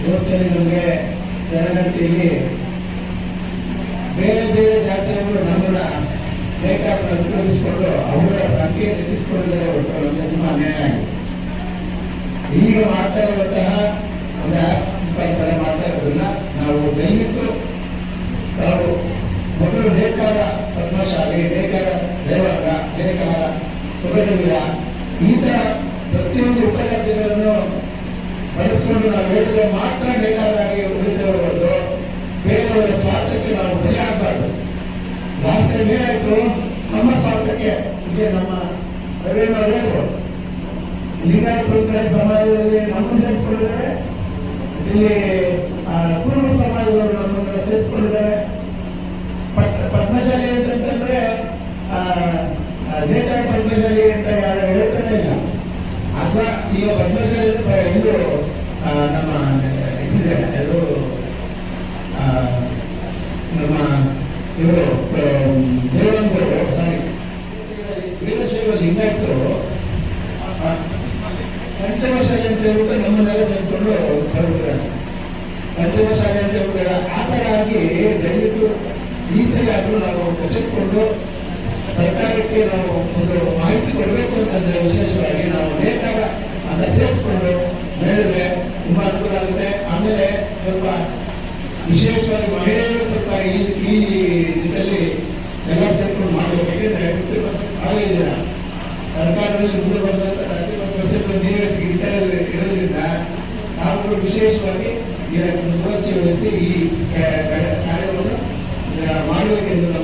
ವ್ಯವಸ್ಥೆಯಲ್ಲಿ ನಮಗೆ ಜನಗಣತಿಯಲ್ಲಿ ಬೇರೆ ಬೇರೆ ಜಾತಿಯವರು ನಮ್ಮನ್ನ ಬೇಕಾದ ಉಪಯೋಗಿಸಿಕೊಂಡು ಅವರ ಸಂಖ್ಯೆ ಹೆಚ್ಚಿಸಿಕೊಂಡಿದ್ದಾರೆ ಹೊರತು ನಮಗೆ ತುಂಬ ಅನ್ಯಾಯ ಈಗ ಮಾಡ್ತಾ ಇರುವಂತಹ ಒಂದು ಆ್ಯಪ್ ಮುಖಾಂತರ ಮಾಡ್ತಾ ಇರೋದನ್ನ ನಾವು ದಯವಿಟ್ಟು ತಾವು ಮಕ್ಕಳು ಬೇಕಾದ ಪದ್ಮಶಾಲೆ, ಬೇಕಾದ ದೇವರ ಬೇಕಾದ ತೊಗಟವೀರ ಈ ತರ ಪ್ರತಿಯೊಂದು ಉಪಜಾತಿಗಳನ್ನು ಬಳಸಿಕೊಂಡು ನಾವು ಹೇಳಿದ್ರೆ ಮಾತ್ರ ಬೇಕಾದಾಗಿ ಉಳಿದವರು ಹೊರತು ಬೇರೆಯವರ ಸ್ವಾರ್ಥಕ್ಕೆ ನಾವು ಬೆಲೆ ಆಗಬಾರ್ದು ಲಾಸ್ಟ್ ಟೈಮ್ ಏನಾಯ್ತು? ನಮ್ಮ ಸ್ವಾರ್ಥಕ್ಕೆ ಇದೆ ನಮ್ಮ ರವೀಂದ್ರ ಲಿಂಗಾಯತ ಸಮಾಜದಲ್ಲಿ ನಮ್ಮನ್ನು ಸೇರಿಸ್ಕೊಂಡಿದ್ದಾರೆ. ಇಲ್ಲಿ ಕುರುಬ ಸಮಾಜದವರು ನಮ್ಮನ್ನು ಸೇರಿಸ್ಕೊಂಡಿದ್ದಾರೆ. ಪದ್ಮಶಾಲಿ ಆ, ನೇತಾರ ಪದ್ಮಶಾಲಿ ಅಂತ ಯಾರು ಹೇಳ್ತಾನೆ ಇಲ್ಲ. ಅಥವಾ ಈಗ ಪದ್ಮಶಾಲಿ ಇದು ನಮ್ಮ ಆ, ನಮ್ಮ ಇವರು ದೇವಂತರು ಸಾರಿ ವೀರಶೈವ ಲಿಂಗಾಯತರು ಪಂಚಮಶಾಲೆ ಅಂತ ಹೇಳ್ಬಿಟ್ಟು ನಮ್ಮನ್ನೆಲ್ಲ ಸೇರಿಸ್ಕೊಂಡು ಬರ್ಬಿಟ್ಟಿದ್ದಾರೆ ಪಂಚಮಶಾಲೆ ಅಂತ ಹೇಳ್ಬಿಟ್ಟು ಆ ಥರ ಆಗಿ ದಯವಿಟ್ಟು ಈ ಸಲ ಆದರೂ ನಾವು ಕೊಟ್ಟು ಸರ್ಕಾರಕ್ಕೆ ನಾವು ಒಂದು ಮಾಹಿತಿ ಕೊಡಬೇಕು ಅಂತಂದ್ರೆ ವಿಶೇಷವಾಗಿ ನಾವು ಬೇಕಾದ ಅದನ್ನ ಸೇರಿಸ್ಕೊಂಡು ಹೇಳಿದ್ರೆ ಆಮೇಲೆ ಸ್ವಲ್ಪ ವಿಶೇಷವಾಗಿ ಮಹಿಳೆಯರು ಸ್ವಲ್ಪ ಈ ಈ ಇದರಲ್ಲಿ ಎಲ್ಲ ಸೇರ್ಕೊಂಡು ಮಾಡಬೇಕು. ಯಾಕೆಂದ್ರೆ ಫಿಫ್ಟಿ ಪರ್ಸೆಂಟ್ ಆಗೇ ಇದ್ದೀರಾ ಸರ್ಕಾರದಲ್ಲಿ ಮುಂದೆ ಬಂದಂತ ಥರ್ಟಿ ಪರ್ಸೆಂಟ್ ನೀವೇ ಇತರಲ್ಲಿ ಇರೋದ್ರಿಂದ ನಾವು ವಿಶೇಷವಾಗಿ ಮುತುವರ್ಜಿ ವಹಿಸಿ ಈ ಕಾರ್ಯವನ್ನು ಮಾಡಬೇಕೆಂದು